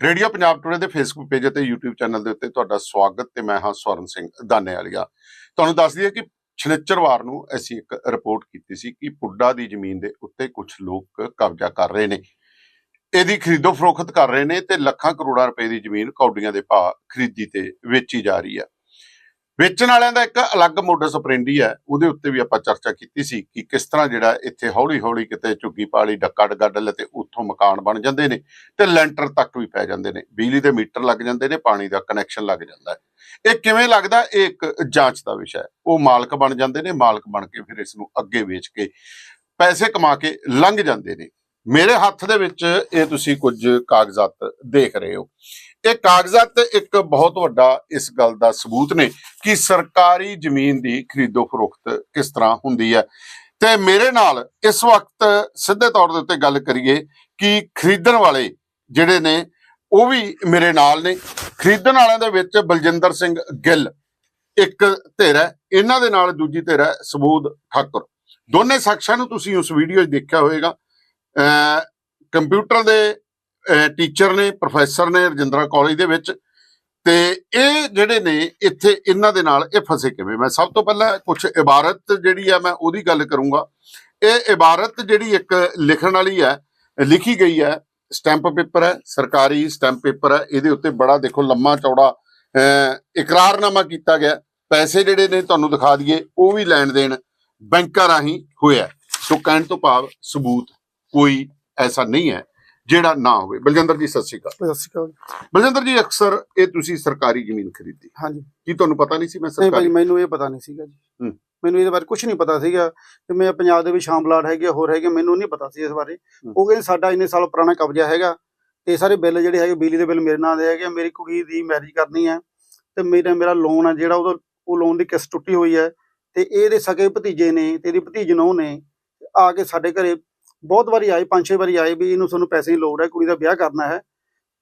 Radio Punjab today ਦੇ Facebook page ਅਤੇ YouTube channel ਦੇ ਉੱਤੇ ਤੁਹਾਡਾ ਸਵਾਗਤ ਤੇ ਮੈਂ ਹਾਂ ਸਵਰਨ ਸਿੰਘ ਦਾਨੇ ਵਾਲੀਆ ਤੁਹਾਨੂੰ ਦੱਸ ਦਈਏ ਕਿ ਸ਼ਨੀਚਰਵਾਰ ਨੂੰ ਅਸੀਂ ਇੱਕ ਰਿਪੋਰਟ ਕੀਤੀ ਸੀ ਕਿ ਪੁੱਡਾ ਦੀ ਜ਼ਮੀਨ ਦੇ ਉੱਤੇ ਕੁਝ ਲੋਕ ਕਬਜ਼ਾ ਕਰ ਰਹੇ ਨੇ। ਇਹਦੀ ਖਰੀਦੋ ਫਰੋਖਤ ਕਰ ਰਹੇ ਨੇ ਤੇ ਲੱਖਾਂ ਕਰੋੜਾਂ ਰੁਪਏ ਦੀ ਜ਼ਮੀਨ ਕੌਡੀਆਂ ਦੇ ਭਾਅ ਖਰੀਦੀ ਤੇ ਵੇਚੀ ਜਾ ਰਹੀ ਹੈ। ਵੇਚਣ ਵਾਲਿਆਂ ਦਾ ਇੱਕ ਅਲੱਗ ਮੋਡਸ ਆਪਰੈਂਡੀ ਹੈ, ਉਹਦੇ ਉੱਤੇ ਵੀ ਆਪਾਂ ਚਰਚਾ ਕੀਤੀ ਸੀ ਕਿ ਕਿਸ ਤਰ੍ਹਾਂ ਜਿਹੜਾ ਇੱਥੇ ਹੌਲੀ ਹੌਲੀ ਕਿਤੇ ਝੁੱਗੀ ਪਾਲੀ ਡੱਕਾ ਡੱਲ ਤੇ ਉੱਥੋਂ ਮਕਾਨ ਬਣ ਜਾਂਦੇ ਨੇ ਤੇ ਲੈਂਟਰ ਤੱਕ ਵੀ ਪੈ ਜਾਂਦੇ ਨੇ। ਬਿਜਲੀ ਦੇ ਮੀਟਰ ਲੱਗ ਜਾਂਦੇ ਨੇ, ਪਾਣੀ ਦਾ ਕਨੈਕਸ਼ਨ ਲੱਗ ਜਾਂਦਾ ਹੈ। ਇਹ ਕਿਵੇਂ ਲੱਗਦਾ? ਇਹ ਇੱਕ ਜਾਂਚ ਦਾ ਵਿਸ਼ਾ ਹੈ। ਉਹ ਮਾਲਕ ਬਣ ਜਾਂਦੇ ਨੇ, ਮਾਲਕ ਬਣ ਕੇ ਫਿਰ ਇਸ ਨੂੰ ਅੱਗੇ ਵੇਚ ਕੇ ਪੈਸੇ ਕਮਾ ਕੇ ਲੰਘ ਜਾਂਦੇ ਨੇ। ਮੇਰੇ ਹੱਥ ਦੇ ਵਿੱਚ ਇਹ ਤੁਸੀਂ ਕੁਝ ਕਾਗਜ਼ਾਤ ਦੇਖ ਰਹੇ ਹੋ। ਇਹ ਕਾਗਜ਼ਾਤ ਇੱਕ ਬਹੁਤ ਵੱਡਾ ਇਸ ਗੱਲ ਦਾ ਸਬੂਤ ਨੇ ਕਿ ਸਰਕਾਰੀ ਜ਼ਮੀਨ ਦੀ ਖਰੀਦੋ ਫਰੋਖਤ ਕਿਸ ਤਰ੍ਹਾਂ ਹੁੰਦੀ ਹੈ। ਤੇ ਮੇਰੇ ਨਾਲ ਇਸ ਵਕਤ ਸਿੱਧੇ ਤੌਰ ਦੇ ਉੱਤੇ ਗੱਲ ਕਰੀਏ ਕਿ ਖਰੀਦਣ ਵਾਲੇ ਜਿਹੜੇ ਨੇ, ਉਹ ਵੀ ਮੇਰੇ ਨਾਲ ਨੇ। ਖਰੀਦਣ ਵਾਲਿਆਂ ਦੇ ਵਿੱਚ ਬਲਜਿੰਦਰ ਸਿੰਘ ਗਿੱਲ ਇੱਕ ਧਿਰ ਹੈ। ਇਹਨਾਂ ਦੇ ਨਾਲ ਦੂਜੀ ਧਿਰ ਹੈ ਸਬੂਦ ਠਾਕੁਰ। ਦੋਨੇ ਸ਼ਖਸਾਂ ਨੂੰ ਤੁਸੀਂ ਉਸ ਵੀਡੀਓ 'ਚ ਦੇਖਿਆ ਹੋਵੇਗਾ। ਅਹ ਕੰਪਿਊਟਰ ਦੇ ਟੀਚਰ ਨੇ ਪ੍ਰੋਫੈਸਰ ਨੇ ਰਜਿੰਦਰਾ ਕਾਲਜ ਦੇ ਵਿੱਚ ਤੇ ਇਹ ਜਿਹੜੇ ਨੇ ਇੱਥੇ ਇਹਨਾਂ ਦੇ ਨਾਲ ਇਹ ਫਸੇ ਕਿਵੇਂ? ਮੈਂ ਸਭ ਤੋਂ ਪਹਿਲਾਂ ਕੁਝ ਇਬਾਰਤ ਜਿਹੜੀ ਆ ਮੈਂ ਉਹਦੀ ਗੱਲ ਕਰੂੰਗਾ। ਇਹ ਇਬਾਰਤ ਜਿਹੜੀ ਇੱਕ ਲਿਖਣ ਵਾਲੀ ਹੈ ਲਿਖੀ ਗਈ ਹੈ ਸਟੈਂਪ ਪੇਪਰ ਹੈ ਸਰਕਾਰੀ ਸਟੈਂਪ ਪੇਪਰ ਹੈ ਇਹਦੇ ਉੱਤੇ ਬੜਾ ਦੇਖੋ ਲੰਮਾ ਚੌੜਾ ਅਹ, ਇਕਰਾਰਨਾਮਾ ਕੀਤਾ ਗਿਆ। ਪੈਸੇ ਜਿਹੜੇ ਨੇ ਤੁਹਾਨੂੰ ਦਿਖਾ ਦਈਏ ਉਹ ਵੀ ਲੈਣ ਦੇਣ ਬੈਂਕਾਂ ਰਾਹੀਂ ਹੋਇਆ। ਸੋ ਕਹਿਣ ਤੋਂ ਭਾਵ ਸਬੂਤ ਕੋਈ ਐਸਾ ਨਹੀਂ ਹੈ। ਜਿਹੜਾ ਨਾ ਹੋਵੇ। ਬਲਜਿੰਦਰ ਜੀ ਸਤਿ ਸ਼੍ਰੀ ਅਕਾਲ। ਸਤਿ ਸ਼੍ਰੀ ਅਕਾਲ। ਬਲਜਿੰਦਰ ਜੀ ਅਕਸਰ ਇਹ ਤੁਸੀਂ ਸਰਕਾਰੀ ਜ਼ਮੀਨ ਖਰੀਦੀ। ਹਾਂਜੀ। ਕੀ ਤੁਹਾਨੂੰ ਪਤਾ ਨਹੀਂ ਸੀ ਮੈਂ ਨਹੀਂ ਸਰਕਾਰੀ? ਮੈਨੂੰ ਇਹ ਪਤਾ ਨਹੀਂ ਸੀਗਾ ਜੀ। ਮੈਨੂੰ ਇਹਦੇ ਬਾਰੇ ਕੁਝ ਨਹੀਂ ਪਤਾ ਸੀਗਾ ਕਿ ਮੈਂ ਪੰਜਾਬ ਦੇ ਵਿੱਚ ਸ਼ਾਮਲਾਟ ਹੈਗੇ ਹੋਰ ਹੈਗੇ ਮੈਨੂੰ ਨਹੀਂ ਪਤਾ ਸੀ ਇਸ ਬਾਰੇ। ਉਹ ਕਹਿੰਦੇ ਸਾਡਾ ਇੰਨੇ ਸਾਲ ਪੁਰਾਣਾ ਕਬਜ਼ਾ ਹੈਗਾ ਤੇ ਸਾਰੇ ਬਿੱਲ ਜਿਹੜੇ ਹੈਗੇ ਬਿਜਲੀ ਦੇ ਬਿੱਲ ਮੇਰੇ ਨਾਂ ਦੇ ਹੈਗੇ ਮੇਰੀ ਕੁੜੀ ਦੀ ਮੈਰਿਜ ਕਰਨੀ ਹੈ ਤੇ ਮੇਰਾ ਮੇਰਾ ਲੋਨ ਹੈ ਜਿਹੜਾ ਉਹਦਾ ਉਹ ਲੋਨ ਦੀ ਕਿਸ਼ਤ ਟੁੱਟੀ ਹੋਈ ਹੈ ਤੇ ਇਹਦੇ ਸਕੇ ਭਤੀਜੇ ਨੇ ਤੇ ਇਹਦੀ ਭਤੀਜ ਨੂੰ ਨੇ ਆ ਕੇ ਸਾਡੇ ਘਰੇ ਬਹੁਤ ਵਾਰੀ ਆਏ, ਪੰਜ ਛੇ ਵਾਰੀ ਆਏ ਵੀ ਇਹਨੂੰ ਸਾਨੂੰ ਪੈਸੇ ਦੀ ਲੋੜ ਹੈ, ਕੁੜੀ ਦਾ ਵਿਆਹ ਕਰਨਾ ਹੈ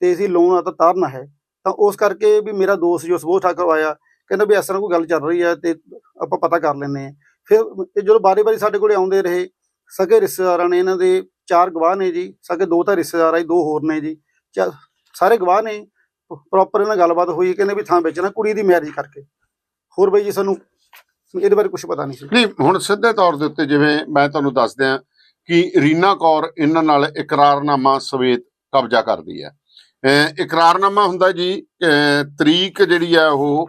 ਤੇ ਅਸੀਂ ਲੋਨ ਆ ਤਾਂ ਤਾਰਨਾ ਹੈ। ਤਾਂ ਉਸ ਕਰਕੇ ਵੀ ਮੇਰਾ ਦੋਸਤ ਜੋ ਸੁਬੋਧ ਠਾਕੁਰ ਆਇਆ, ਕਹਿੰਦਾ ਵੀ ਇਸ ਤਰ੍ਹਾਂ ਕੋਈ ਗੱਲ ਚੱਲ ਰਹੀ ਹੈ ਤੇ ਆਪਾਂ ਪਤਾ ਕਰ ਲੈਂਦੇ ਹਾਂ। ਫਿਰ ਇਹ ਜਦੋਂ ਬਾਰੀ-ਬਾਰੀ ਸਾਡੇ ਕੋਲੇ ਆਉਂਦੇ ਰਹੇ, ਸਕੇ ਰਿਸ਼ਤੇਦਾਰਾਂ ਨੇ ਇਹਨਾਂ ਦੇ ਚਾਰ ਗਵਾਹ ਨੇ ਜੀ, ਸਕੇ ਦੋ ਤਾਂ ਰਿਸ਼ਤੇਦਾਰ ਆ ਦੋ ਹੋਰ ਨੇ ਜੀ। ਚਾ- ਸਾਰੇ ਗਵਾਹ ਨੇ ਪ੍ਰੋਪਰ ਇਹਨਾਂ ਨਾਲ ਗੱਲਬਾਤ ਹੋਈ, ਕਹਿੰਦੇ ਵੀ ਥਾਂ ਵੇਚਣਾ ਕੁੜੀ ਦੀ ਮੈਰਿਜ ਕਰਕੇ। ਹੋਰ ਬਈ ਜੀ ਸਾਨੂੰ ਇਹਦੇ ਬਾਰੇ ਕੁਝ ਪਤਾ ਨਹੀਂ ਸੀ। ਨਹੀਂ, ਹੁਣ ਸਿੱਧੇ ਤੌਰ ਦੇ ਉੱਤੇ ਜਿਵੇਂ ਮੈਂ ਤੁਹਾਨੂੰ ਦੱਸਦਿਆਂ ਕਿ ਰੀਨਾ ਕੌਰ ਇਹਨਾਂ ਨਾਲ ਇਕਰਾਰਨਾਮਾ ਸਵੇਤ ਕਬਜ਼ਾ ਕਰਦੀ ਹੈ। ਇਕਰਾਰਨਾਮਾ ਹੁੰਦਾ ਜੀ ਤਰੀਕ ਜਿਹੜੀ ਹੈ ਉਹ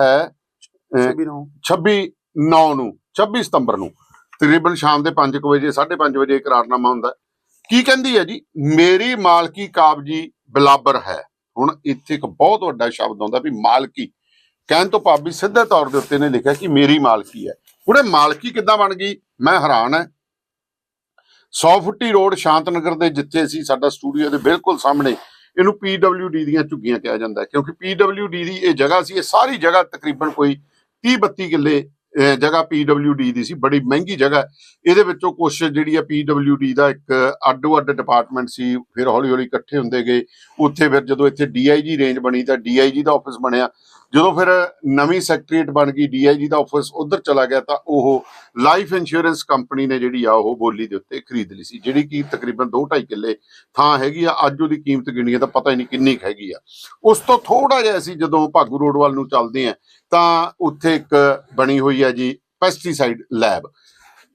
ਹੈ ਅਹ ਵੀ ਨੂੰ। 26 9 ਨੂੰ 26 ਸਤੰਬਰ ਨੂੰ। ਤਕਰੀਬਨ ਸ਼ਾਮ ਦੇ 5 ਵਜੇ 5:30 ਵਜੇ ਇਕਰਾਰਨਾਮਾ ਹੁੰਦਾ। ਕੀ ਕਹਿੰਦੀ ਹੈ ਜੀ? ਮੇਰੀ ਮਾਲਕੀ ਕਾਬਜੀ ਬਲਾਬਰ ਹੈ। ਹੁਣ ਇੱਥੇ ਇੱਕ ਬਹੁਤ ਵੱਡਾ ਸ਼ਬਦ ਆਉਂਦਾ ਵੀ ਮਾਲਕੀ। ਕਹਿਣ ਤੋਂ ਭਾਵ ਵੀ ਸਿੱਧੇ ਤੌਰ ਦੇ ਉੱਤੇ ਨੇ ਲਿਖਿਆ ਕਿ ਮੇਰੀ ਮਾਲਕੀ ਹੈ। ਇਹ ਮਾਲਕੀ ਕਿੱਦਾਂ ਬਣ ਗਈ? ਮੈਂ ਹੈਰਾਨ ਹੈ। 100 ਫੁੱਟੀ ਰੋਡ ਸ਼ਾਂਤਨਗਰ ਦੇ ਜਿੱਥੇ ਅਸੀਂ ਸਾਡਾ ਸਟੂਡੀਓ ਦੇ ਬਿਲਕੁਲ ਸਾਹਮਣੇ ਇਹਨੂੰ PWD ਦੀਆਂ ਝੁੱਗੀਆਂ ਕਿਹਾ ਜਾਂਦਾ ਹੈ, ਕਿਉਂਕਿ PWD ਦੀ ਇਹ ਜਗ੍ਹਾ ਸੀ, ਇਹ ਸਾਰੀ ਜਗ੍ਹਾ ਤਕਰੀਬਨ ਕੋਈ 30 32 ਕਿੱਲੇ, ਅਹ, ਜਗ੍ਹਾ PWD ਦੀ ਸੀ, ਬੜੀ ਮਹਿੰਗੀ ਜਗ੍ਹਾ ਇਹਦੇ ਵਿੱਚੋਂ ਕੁਝ ਜਿਹੜੀ ਆ PWD ਦਾ ਇੱਕ ਅੱਡੋ ਅੱਡ ਡਿਪਾਰਟਮੈਂਟ ਸੀ, ਫਿਰ ਹੌਲੀ ਹੌਲੀ ਇਕੱਠੇ ਹੁੰਦੇ ਗਏ। ਉੱਥੇ ਫਿਰ ਜਦੋਂ ਇੱਥੇ DIG ਰੇਂਜ ਬਣੀ ਤਾਂ DIG ਦਾ ਆਫਿਸ ਬਣਿਆ। ਜਦੋਂ ਫਿਰ ਨਵੀਂ ਸੈਕਟਰੀਏਟ ਬਣ ਗਈ DIG ਦਾ ਆਫਿਸ ਉਧਰ ਚਲਾ ਗਿਆ ਤਾਂ ਉਹ ਲਾਈਫ ਇੰਸ਼ੋਰੈਂਸ ਕੰਪਨੀ ਨੇ ਜਿਹੜੀ ਆ ਉਹ ਬੋਲੀ ਦੇ ਉੱਤੇ ਖਰੀਦ ਲਈ ਸੀ, ਜਿਹੜੀ ਕਿ ਤਕਰੀਬਨ 2.5 ਕਿੱਲੇ ਥਾਂ ਹੈਗੀ ਆ, ਅੱਜ ਉਹਦੀ ਕੀਮਤ ਗਿਣੀਏ ਤਾਂ ਪਤਾ ਹੀ ਨਹੀਂ ਕਿੰਨੀ ਕੁ ਹੈਗੀ ਆ। ਉਸ ਤੋਂ ਥੋੜਾ ਜਿਹਾ ਅਸੀਂ ਜਦੋਂ ਭਾਗੂ ਰੋਡ ਵੱਲ ਨੂੰ ਚੱਲਦੇ ਆ ਤਾਂ ਉੱਥੇ ਇੱਕ ਬਣੀ ਹੋਈ ਹੈ ਜੀ ਪੈਸਟੀਸਾਈਡ ਲੈਬ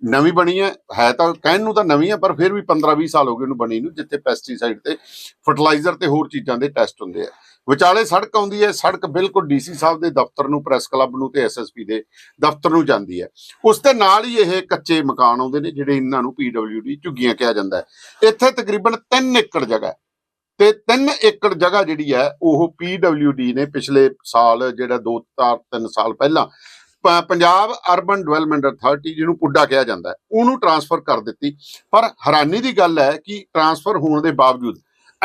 ਨਵੀਂ ਬਣੀ ਹੈ ਹੈ ਤਾਂ ਕਹਿਣ ਨੂੰ ਤਾਂ ਨਵੀਂ ਹੈ ਪਰ ਫਿਰ ਵੀ 15 20 ਸਾਲ ਹੋ ਗਏ ਉਹਨੂੰ ਬਣੀ ਨੂੰ, ਜਿੱਥੇ ਪੈਸਟੀਸਾਈਡ ਤੇ ਫਰਟੀਲਾਈਜ਼ਰ ਤੇ ਹੋਰ ਚੀਜ਼ਾਂ ਦੇ ਟੈਸਟ ਹੁੰਦੇ ਆ। ਵਿਚਾਲੇ ਸੜਕ ਆਉਂਦੀ ਹੈ, ਸੜਕ ਬਿਲਕੁਲ ਡੀਸੀ ਸਾਹਿਬ ਦੇ ਦਫ਼ਤਰ ਨੂੰ, ਪ੍ਰੈਸ ਕਲੱਬ ਨੂੰ ਤੇ ਐਸਐਸਪੀ ਦੇ ਦਫ਼ਤਰ ਨੂੰ ਜਾਂਦੀ ਹੈ। ਉਸ ਦੇ ਨਾਲ ਹੀ ਇਹ ਕੱਚੇ ਮਕਾਨ ਆਉਂਦੇ ਨੇ, ਜਿਹੜੇ ਇਹਨਾਂ ਨੂੰ ਪੀਡਬਲਯੂਡੀ ਝੁੱਗੀਆਂ ਕਿਹਾ ਜਾਂਦਾ ਹੈ। ਇੱਥੇ ਤਕਰੀਬਨ 3 ਏਕੜ ਜਗ੍ਹਾ ਹੈ ਤੇ 3 ਏਕੜ ਜਗ੍ਹਾ ਜਿਹੜੀ ਹੈ, ਉਹ ਪੀਡਬਲਯੂਡੀ ਨੇ ਪਿਛਲੇ ਸਾਲ, ਜਿਹੜਾ 2 3 ਸਾਲ ਪਹਿਲਾਂ ਪੰਜਾਬ ਅਰਬਨ ਡਿਵੈਲਪਮੈਂਟ ਅਥਾਰਟੀ ਜਿਹਨੂੰ ਪੁੱਡਾ ਕਿਹਾ ਜਾਂਦਾ ਹੈ, ਉਹਨੂੰ ਟਰਾਂਸਫਰ ਕਰ ਦਿੱਤੀ। ਪਰ ਹੈਰਾਨੀ ਦੀ ਗੱਲ ਹੈ ਕਿ ਟਰਾਂਸਫਰ ਹੋਣ ਦੇ ਬਾਵਜੂਦ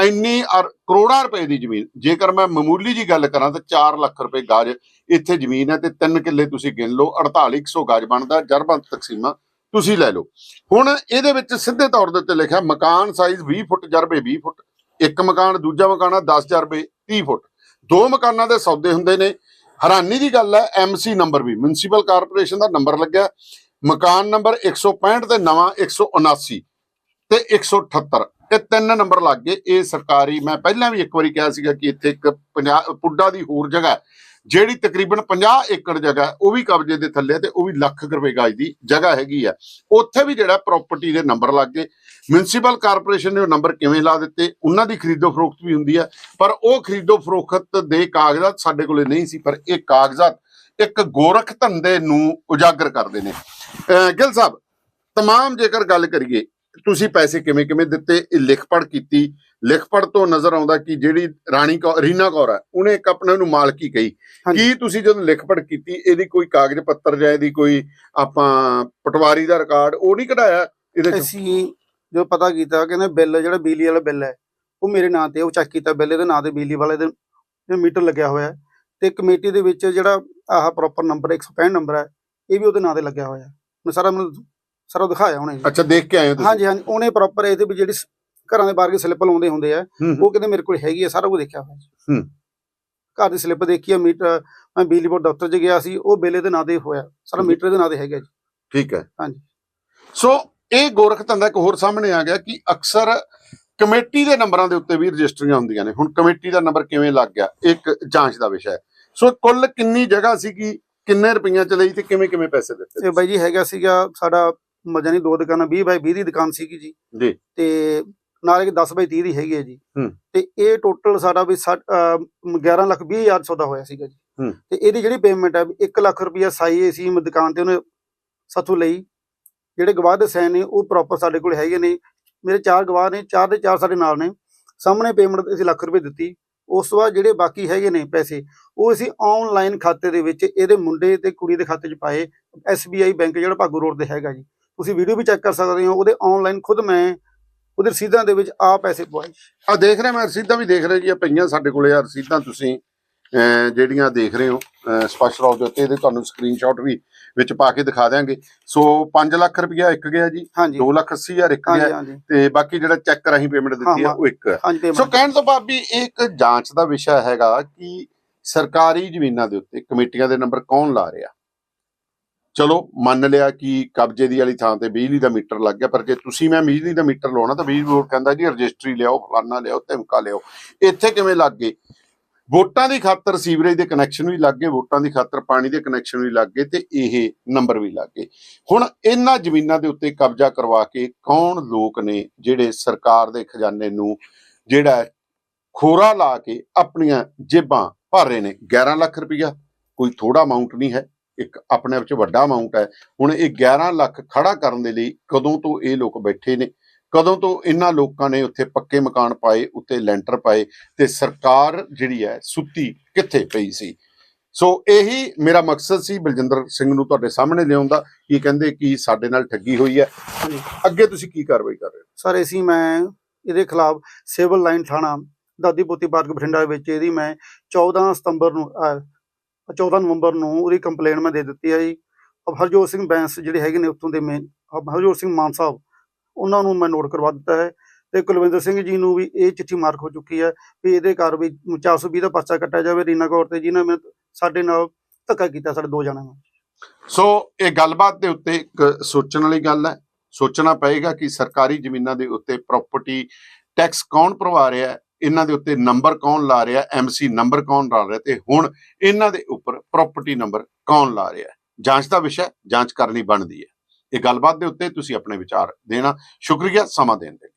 ਇੰਨੀ ਅਰ- ਕਰੋੜਾਂ ਰੁਪਏ ਦੀ ਜ਼ਮੀਨ। ਜੇਕਰ ਮੈਂ ਮਾਮੂਲੀ ਜੀ ਗੱਲ ਕਰਾਂ ਤਾਂ 4 ਲੱਖ ਰੁਪਏ ਗਾਜ ਇੱਥੇ ਜ਼ਮੀਨ ਹੈ ਤੇ 3 ਕਿੱਲੇ ਤੁਸੀਂ ਗਿਣ ਲਓ 4800 ਗਾਜ ਬਣਦਾ, ਜਰਬਨ ਤਕਸੀਮਾ ਤੁਸੀਂ ਲੈ ਲਓ। ਹੁਣ ਇਹਦੇ ਵਿੱਚ ਸਿੱਧੇ ਤੌਰ ਦੇ ਉੱਤੇ ਲਿਖਿਆ, ਮਕਾਨ ਸਾਈਜ਼ 20 ਫੁੱਟ, ਜਰਬੇ 20 ਫੁੱਟ, ਇੱਕ ਮਕਾਨ, ਦੂਜਾ ਮਕਾਨ ਆ 10 ਜਰਬੇ 30 ਫੁੱਟ। ਦੋ ਮਕਾਨਾਂ ਦੇ ਸੌਦੇ ਹੁੰਦੇ ਨੇ। ਹੈਰਾਨੀ ਦੀ ਗੱਲ ਹੈ ਐਮਸੀ ਨੰਬਰ ਵੀ ਮਿਊਨਿਸਪਲ ਕਾਰਪੋਰੇਸ਼ਨ ਦਾ ਨੰਬਰ ਲੱਗਿਆ। ਮਕਾਨ ਨੰਬਰ 165 ਤੇ ਨਵਾਂ 179 ਤੇ 178 ਇਹ ਤਿੰਨ ਨੰਬਰ ਲੱਗ ਗਏ। ਇਹ ਸਰਕਾਰੀ, ਮੈਂ ਪਹਿਲਾਂ ਵੀ ਇੱਕ ਵਾਰੀ ਕਿਹਾ ਸੀਗਾ ਕਿ ਇੱਥੇ ਇੱਕ 50 ਪੁੱਡਾ ਦੀ ਹੋਰ ਜਗ੍ਹਾ ਜਿਹੜੀ ਤਕਰੀਬਨ 50 ਏਕੜ ਜਗ੍ਹਾ ਉਹ ਵੀ ਕਬਜ਼ੇ ਦੇ ਥੱਲੇ ਹੈ ਤੇ ਉਹ ਵੀ ਲੱਖ ਰੁਪਏ ਗਜ ਦੀ ਜਗ੍ਹਾ ਹੈਗੀ ਆ ਉੱਥੇ ਵੀ ਜਿਹੜਾ ਪ੍ਰਾਪਰਟੀ ਦੇ ਨੰਬਰ ਲੱਗ ਗਏ। ਮਿਊਨਿਸਪਲ ਕਾਰਪੋਰੇਸ਼ਨ ਨੇ ਉਹ ਨੰਬਰ ਕਿਵੇਂ ਲਾ ਦਿੱਤੇ? ਉਹਨਾਂ ਦੀ ਖਰੀਦੋ ਫਰੋਖਤ ਵੀ ਹੁੰਦੀ ਹੈ। ਪਰ ਉਹ ਖਰੀਦੋ ਫਰੋਖਤ ਦੇ ਕਾਗਜ਼ਾਤ ਸਾਡੇ ਕੋਲੇ ਨਹੀਂ ਸੀ, ਪਰ ਇਹ ਕਾਗਜ਼ਾਤ ਇੱਕ ਗੋਰਖ ਧੰਦੇ ਨੂੰ ਉਜਾਗਰ ਕਰਦੇ ਨੇ। ਅਹ ਗਿੱਲ ਸਾਹਿਬ, ਤਮਾਮ ਜੇਕਰ ਗੱਲ ਕਰੀਏ ਤੁਸੀਂ ਪੈਸੇ ਕਿਵੇਂ ਕਿਵੇਂ ਦਿੱਤੇ ਇਹ ਲਿਖ ਪੜ ਕੀਤੀ। ਲਿਖ ਪੜ ਤੋਂ ਨਜ਼ਰ ਆਉਂਦਾ ਕਿ ਜਿਹੜੀ ਰਾਣੀ ਕੌਰ ਰੀਨਾ ਕੌਰ ਹੈ ਉਹਨੇ ਇੱਕ ਆਪਣੇ ਨੂੰ ਮਾਲਕੀ ਕਹੀ। ਕੀ ਤੁਸੀਂ ਜਦੋਂ ਲਿਖ ਪੜ ਕੀਤੀ ਇਹਦੀ ਕੋਈ ਕਾਗਜ਼ ਪੱਤਰ ਜਾਂ ਇਹਦੀ ਕੋਈ ਆਪਾਂ ਪਟਵਾਰੀ ਦਾ ਰਿਕਾਰਡ ਉਹ ਨਹੀਂ ਕਢਾਇਆ ਇਹਦੇ ਚ? ਅਸੀਂ ਜੋ ਪਤਾ ਕੀਤਾ ਕਹਿੰਦੇ ਬਿੱਲ ਜਿਹੜਾ ਬਿਜਲੀ ਵਾਲਾ ਬਿੱਲ ਹੈ ਉਹ ਮੇਰੇ ਨਾਂ ਤੇ ਉਹ ਚੈੱਕ ਕੀਤਾ ਬਿੱਲ ਇਹਦੇ ਨਾਂ ਤੇ ਬਿਜਲੀ ਵਾਲੇ ਦੇ ਮੀਟਰ ਲੱਗਿਆ ਹੋਇਆ ਹੈ। ਤੇ ਕਮੇਟੀ ਦੇ ਵਿੱਚ ਜਿਹੜਾ ਆਹ ਪ੍ਰੋਪਰ ਨੰਬਰ 165 ਨੰਬਰ ਹੈ ਇਹ ਵੀ ਉਹਦੇ ਨਾਂ ਤੇ ਲੱਗਿਆ ਹੋਇਆ ਮੈਂ ਸਾਰਾ ਮੈਨੂੰ ਸਾਰਾ ਦਿਖਾਇਆ ਉਹਨੇ ਜੀ। ਅੱਛਾ ਦੇਖ ਕੇ ਆਏ ਹੋ ਤੁਸੀਂ ਹਾਂਜੀ ਹਾਂਜੀ ਉਹਨੇ ਪ੍ਰੋਪਰ ਇਹਦੇ ਵੀ ਜਿਹੜੀ ਸ- ਘਰਾਂ ਦੇ ਬਾਹਰ ਕੇ ਸਲਿੱਪ ਲਾਉਂਦੇ ਹੁੰਦੇ ਆ ਹੂੰ। ਉਹ ਕਹਿੰਦੇ ਮੇਰੇ ਕੋਲ ਹੈਗੀ ਹੈ ਸਾਰਾ ਕੁਝ ਦੇਖਿਆ ਹੋਇਆ ਜੀ। ਹੂੰ। ਘਰ ਦੀ ਸਲਿੱਪ ਦੇਖੀ ਆ ਮੀਟਰ ਮੈਂ ਬਿਜਲੀ ਬੋਰਡ ਦਫ਼ਤਰ 'ਚ ਗਿਆ ਸੀ ਉਹ ਬਿੱਲ ਦੇ ਨਾਂ ਤੇ ਹੋਇਆ ਸਾਰਾ। ਮੀਟਰ ਦੇ ਨਾਂ ਤੇ ਹੈਗਾ ਜੀ ਠੀਕ ਹੈ ਹਾਂਜੀ। ਸੋ ਇਹ ਗੋਰਖ ਧੰਦਾ ਇੱਕ ਹੋਰ ਸਾਹਮਣੇ ਆ ਗਿਆ ਕਿ ਅਕਸਰ ਕਮੇਟੀ ਦੇ ਨੰਬਰਾਂ ਦੇ ਉੱਤੇ ਵੀ ਰਜਿਸਟਰੀਆਂ ਹੁੰਦੀਆਂ ਨੇ ਹੁਣ ਕਮੇਟੀ ਦਾ ਨੰਬਰ ਕਿਵੇਂ ਲੱਗ ਗਿਆ ਇੱਕ ਜਾਂਚ ਦਾ ਵਿਸ਼ਾ ਹੈ ਸੋ ਕੁੱਲ ਕਿੰਨੀ ਜਗ੍ਹਾ ਸੀਗੀ ਕਿੰਨੇ ਰੁਪਈਆਂ ਚ ਲਈ ਤੇ ਕਿਵੇਂ ਕਿਵੇਂ ਪੈਸੇ ਦਿੱਤੇ ਇਹ ਬਾਈ ਜੀ ਹੈਗਾ ਸੀਗਾ ਸਾਡਾ ਮਜਾ ਨਹੀਂ ਦੋ ਦੁਕਾਨਾਂ 20 ਬਾਈ 20 ਦੀ ਦੁਕਾਨ ਸੀਗੀ ਜੀ। ਜੀ। ਤੇ ਨਾਲ ਇੱਕ 10 ਬਾਈ 30 ਦੀ ਹੈਗੀ ਹੈ ਜੀ। ਹੂੰ। ਤੇ ਇਹ ਟੋਟਲ ਸਾਡਾ ਵੀ ਸੱਠ- ਅਹ 11 ਲੱਖ 20 ਹਜ਼ਾਰ ਸੌਦਾ ਹੋਇਆ ਸੀਗਾ ਜੀ। ਹੂੰ। ਤੇ ਇਹਦੀ ਜਿਹੜੀ ਪੇਮੈਂਟ ਹੈ 1 ਲੱਖ ਰੁਪਇਆ ਸਾਈ ਏਸੀ ਦੁਕਾਨ ਤੇ ਉਹਨੇ ਸਾਥੋਂ ਲਈ। ਜਿਹੜੇ ਗਵਾਹ ਦੇ ਸਾਈਨ ਨੇ ਉਹ ਪ੍ਰੋਪਰ ਸਾਡੇ ਕੋਲ ਹੈਗੇ ਨੇ। ਮੇਰੇ ਚਾਰ ਗਵਾਹ ਨੇ ਚਾਰ ਦੇ ਚਾਰ ਸਾਡੇ ਨਾਲ ਨੇ। ਸਾਹਮਣੇ ਪੇਮੈਂਟ ਅਸੀਂ ਲੱਖ ਰੁਪਏ ਦਿੱਤੀ। ਉਸ ਤੋਂ ਬਾਅਦ ਜਿਹੜੇ ਬਾਕੀ ਹੈਗੇ ਨੇ ਪੈਸੇ ਉਹ ਅਸੀਂ ਆਨਲਾਈਨ ਖਾਤੇ ਦੇ ਵਿੱਚ ਇਹਦੇ ਮੁੰਡੇ ਤੇ ਕੁੜੀ ਦੇ ਖਾਤੇ 'ਚ ਪਾਏ। SBI ਬੈਂਕ ਜਿਹੜਾ ਭਾਗੂ ਰੋਡ ਤੇ ਹੈਗਾ ਜੀ। ਤੁਸੀਂ ਵੀਡੀਓ ਵੀ ਚੈੱਕ ਕਰ ਸਕਦੇ ਹੋ ਉਹਦੇ ਆਨਲਾਈਨ ਖੁਦ ਮੈਂ ਉਹਦੇ ਰਸੀਦਾਂ ਦੇ ਵਿੱਚ ਆ ਪੈਸੇ ਪਵਾਏ। ਆ ਦੇਖ ਰਹੇ ਮੈਂ ਰਸੀਦਾਂ ਵੀ ਦੇਖ ਰਹੇ ਜੀ ਆ ਪਈਆਂ ਸਾਡੇ ਕੋਲੇ ਆ ਰਸੀਦਾਂ ਤੁਸੀਂ ਜਿਹੜੀਆਂ ਦੇਖ ਰਹੇ ਹੋ ਸਪਸ਼ਟ ਤੌਰ ਦੇ ਉੱਤੇ ਇਹਦੇ ਤੁਹਾਨੂੰ ਸਕਰੀਨਸ਼ਾਟ ਵੀ ਵਿੱਚ ਪਾ ਕੇ ਦਿਖਾ ਦਿਆਂਗੇ। ਸੋ 5 ਲੱਖ ਰੁਪਇਆ ਇੱਕ ਗਿਆ ਜੀ ਹਾਂਜੀ। 2 ਲੱਖ 80 ਹਜ਼ਾਰ ਇੱਕ ਗਿਆ ਤੇ ਬਾਕੀ ਜਿਹੜਾ ਚੈੱਕ ਰਾਹੀਂ ਪੇਮੈਂਟ ਦਿੱਤੀ ਆ ਉਹ ਇੱਕ ਸੋ ਕਹਿਣ ਤੋਂ ਭਾਵ ਵੀ ਇਹ ਇੱਕ ਜਾਂਚ ਦਾ ਵਿਸ਼ਾ ਹੈਗਾ ਕਿ ਸਰਕਾਰੀ ਜ਼ਮੀਨਾਂ ਦੇ ਉੱਤੇ ਕਮੇਟੀਆਂ ਦੇ ਨੰਬਰ ਕੌਣ ਲਾ ਰਿਹਾ? ਚਲੋ, ਮੰਨ ਲਿਆ ਕਿ ਕਬਜ਼ੇ ਦੀ ਵਾਲੀ ਥਾਂ ਤੇ ਬਿਜਲੀ ਦਾ ਮੀਟਰ ਲੱਗ ਗਿਆ, ਪਰ ਜੇ ਤੁਸੀਂ ਮੈਂ ਬਿਜਲੀ ਦਾ ਮੀਟਰ ਲਾਉਣਾ ਤਾਂ ਬਿਜਲੀ ਬੋਰਡ ਕਹਿੰਦਾ ਜੀ ਰਜਿਸਟਰੀ ਲਿਆਓ, ਫਲਾਨਾ ਲਿਆਓ, ਧਮਕਾ ਲਿਆਓ। ਇੱਥੇ ਕਿਵੇਂ ਲੱਗ ਗਏ? ਵੋਟਾਂ ਦੀ ਖਾਤਰ ਸੀਵਰੇਜ ਦੇ ਕਨੈਕਸ਼ਨ ਵੀ ਲੱਗ ਗਏ, ਵੋਟਾਂ ਦੀ ਖਾਤਰ ਪਾਣੀ ਦੇ ਕਨੈਕਸ਼ਨ ਵੀ ਲੱਗ ਗਏ ਤੇ ਇਹ ਨੰਬਰ ਵੀ ਲੱਗ ਗਏ। ਹੁਣ ਇਹਨਾਂ ਜ਼ਮੀਨਾਂ ਦੇ ਉੱਤੇ ਕਬਜ਼ਾ ਕਰਵਾ ਕੇ ਕੌਣ ਲੋਕ ਨੇ ਜਿਹੜੇ ਸਰਕਾਰ ਦੇ ਖਜ਼ਾਨੇ ਨੂੰ ਜਿਹੜਾ ਖੋਰਾ ਲਾ ਕੇ ਆਪਣੀਆਂ ਜੇਬਾਂ ਭਰ ਰਹੇ ਨੇ? 11 ਲੱਖ ਰੁਪਈਆ, ਕੋਈ ਥੋੜਾ ਅਮਾਉਂਟ ਨਹੀਂ ਹੈ। ਇੱਕ ਆਪਣੇ ਆਪ 'ਚ ਵੱਡਾ ਅਮਾਉਂਟ ਹੈ। ਹੁਣ ਇਹ 11 ਲੱਖ ਖੜਾ ਕਰਨ ਦੇ ਲਈ ਕਦੋਂ ਤੋਂ ਇਹ ਲੋਕ ਬੈਠੇ ਨੇ? ਕਦੋਂ ਤੋਂ ਇਹਨਾਂ ਲੋਕਾਂ ਨੇ ਉੱਥੇ ਪੱਕੇ ਮਕਾਨ ਪਾਏ, ਉੱਤੇ ਲੈਂਟਰ ਪਾਏ ਤੇ ਸਰਕਾਰ ਜਿਹੜੀ ਹੈ ਸੁੱਤੀ ਕਿੱਥੇ ਪਈ ਸੀ? ਸੋ ਇਹੀ ਮੇਰਾ ਮਕਸਦ ਸੀ ਬਲਜਿੰਦਰ ਸਿੰਘ ਨੂੰ ਤੁਹਾਡੇ ਸਾਹਮਣੇ ਲਿਆਉਣ ਦਾ ਕੀ ਕਹਿੰਦੇ ਕਿ ਸਾਡੇ ਨਾਲ ਠੱਗੀ ਹੋਈ ਹੈ। ਅੱਗੇ ਤੁਸੀਂ ਕੀ ਕਾਰਵਾਈ ਕਰ ਰਹੇ ਹੋ? ਸਰ ਅਸੀਂ ਮੈਂ ਇਹਦੇ ਖਿਲਾਫ ਸਿਵਲ ਲਾਈਨ ਥਾਣਾ ਦਾਦੀ ਪੋਤੀ ਪਾਰਕ ਬਠਿੰਡਾ ਵਿੱਚ, ਇਹਦੀ ਮੈਂ 14 ਸਤੰਬਰ ਨੂੰ 14 ਨਵੰਬਰ ਨੂੰ ਉਹਦੀ ਕੰਪਲੇਂਟ ਮੈਂ ਦੇ ਦਿੱਤੀ ਹੈ ਜੀ। ਹਰਜੋਤ ਸਿੰਘ ਬੈਂਸ ਜਿਹੜੇ ਹੈਗੇ ਨੇ ਉੱਥੋਂ ਦੇ ਮੇਨ ਹਰਜੋਤ ਸਿੰਘ ਮਾਨ ਸਾਹਿਬ, ਉਹਨਾਂ ਨੂੰ ਮੈਂ ਨੋਟ ਕਰਵਾ ਦਿੱਤਾ ਹੈ ਤੇ ਕੁਲਵਿੰਦਰ ਸਿੰਘ ਜੀ ਨੂੰ ਵੀ ਇਹ ਚਿੱਠੀ ਮਾਰਕ ਹੋ ਚੁੱਕੀ ਹੈ ਵੀ ਇਹਦੇ ਕਾਰਵਾਈ 420 ਦਾ ਪਰਚਾ ਕੱਟਿਆ ਜਾਵੇ। ਰੀਨਾ ਕੌਰ ਤੇ ਜਿਨ੍ਹਾਂ ਨੇ ਸਾਡੇ ਨਾਲ ਧੱਕਾ ਕੀਤਾ ਸਾਡੇ ਦੋ ਜਣਾਂ ਨਾਲ। ਸੋ ਇਹ ਗੱਲਬਾਤ ਦੇ ਉੱਤੇ ਇੱਕ ਸੋਚਣ ਵਾਲੀ ਗੱਲ ਹੈ। ਸੋਚਣਾ ਪਏਗਾ ਕਿ ਸਰਕਾਰੀ ਜ਼ਮੀਨਾਂ ਦੇ ਉੱਤੇ ਪ੍ਰਾਪਰਟੀ ਟੈਕਸ ਕੌਣ ਭਰਵਾ ਰਿਹਾ ਹੈ। ਇਹਨਾਂ ਦੇ ਉੱਤੇ ਨੰਬਰ ਕੌਣ ਲਾ ਰਿਹਾ ਐਮਸੀ ਨੰਬਰ ਕੌਣ ਲਾ ਰਿਹਾ ਤੇ ਹੁਣ ਇਹਨਾਂ ਦੇ ਉੱਪਰ ਪ੍ਰਾਪਰਟੀ ਨੰਬਰ ਕੌਣ ਲਾ ਰਿਹਾ ਜਾਂਚ ਦਾ ਵਿਸ਼ਾ ਜਾਂਚ ਕਰਨੀ ਬਣਦੀ ਹੈ। ਇਹ ਗੱਲਬਾਤ ਦੇ ਉੱਤੇ ਤੁਸੀਂ ਆਪਣੇ ਵਿਚਾਰ ਦੇਣਾ। ਸ਼ੁਕਰੀਆ, ਸਮਾਂ ਦੇਣ ਦੇ